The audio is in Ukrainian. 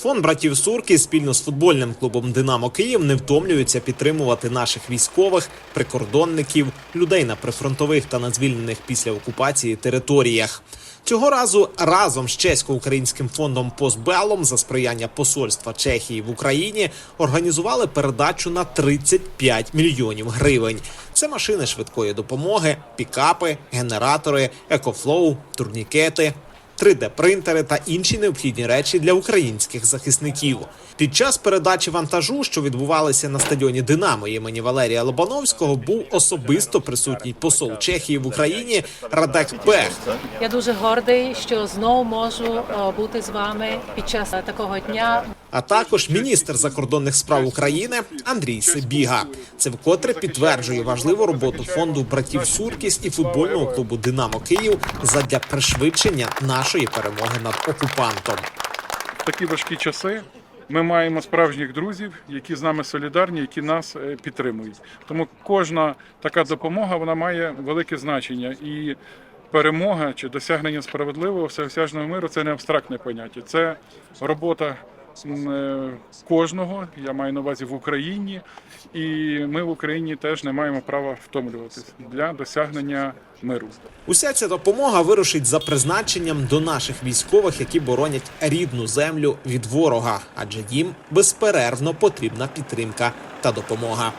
Фонд братів Сурки спільно з футбольним клубом Динамо Київ не втомлюються підтримувати наших військових, прикордонників, людей на прифронтових та на звільнених після окупації територіях. Цього разу разом з чесько-українським фондом Постбелом за сприяння посольства Чехії в Україні організували передачу на 35 мільйонів гривень. Це машини швидкої допомоги, пікапи, генератори, екофлоу, турнікети. 3D-принтери та інші необхідні речі для українських захисників. Під час передачі вантажу, що відбувалися на стадіоні Динамо імені Валерія Лобановського, був особисто присутній посол Чехії в Україні Радек Пех. Я дуже гордий, що знову можу е, бути з вами під час такого дня. А також міністр закордонних справ України Андрій Сибіга. Це вкотре підтверджує важливу роботу фонду братів Суркіс і футбольного клубу Динамо Київ задля пришвидшення нашої перемоги над окупантом. Такі важкі часи ми маємо справжніх друзів, які з нами солідарні, які нас е, підтримують. Тому кожна така допомога вона має велике значення. І перемога чи досягнення справедливого всеосяжного миру це не абстрактне поняття. Це робота кожного. Я маю на увазі в Україні, і ми в Україні теж не маємо права втомлюватись для досягнення миру. Уся ця допомога вирушить за призначенням до наших військових, які боронять рідну землю від ворога, адже їм безперервно потрібна підтримка та допомога.